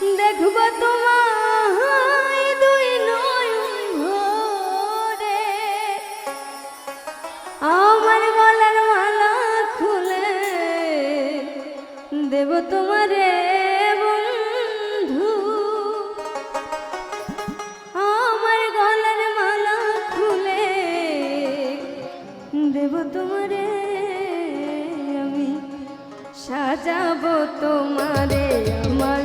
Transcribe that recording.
দেখব তোমায় দুই নয়ন ভরে। আমার গলার মালা খুলে দেব তোমারে আমার গলার মালা খুলে দেব তোমারে আমি। সাজাবো তোমারে আমার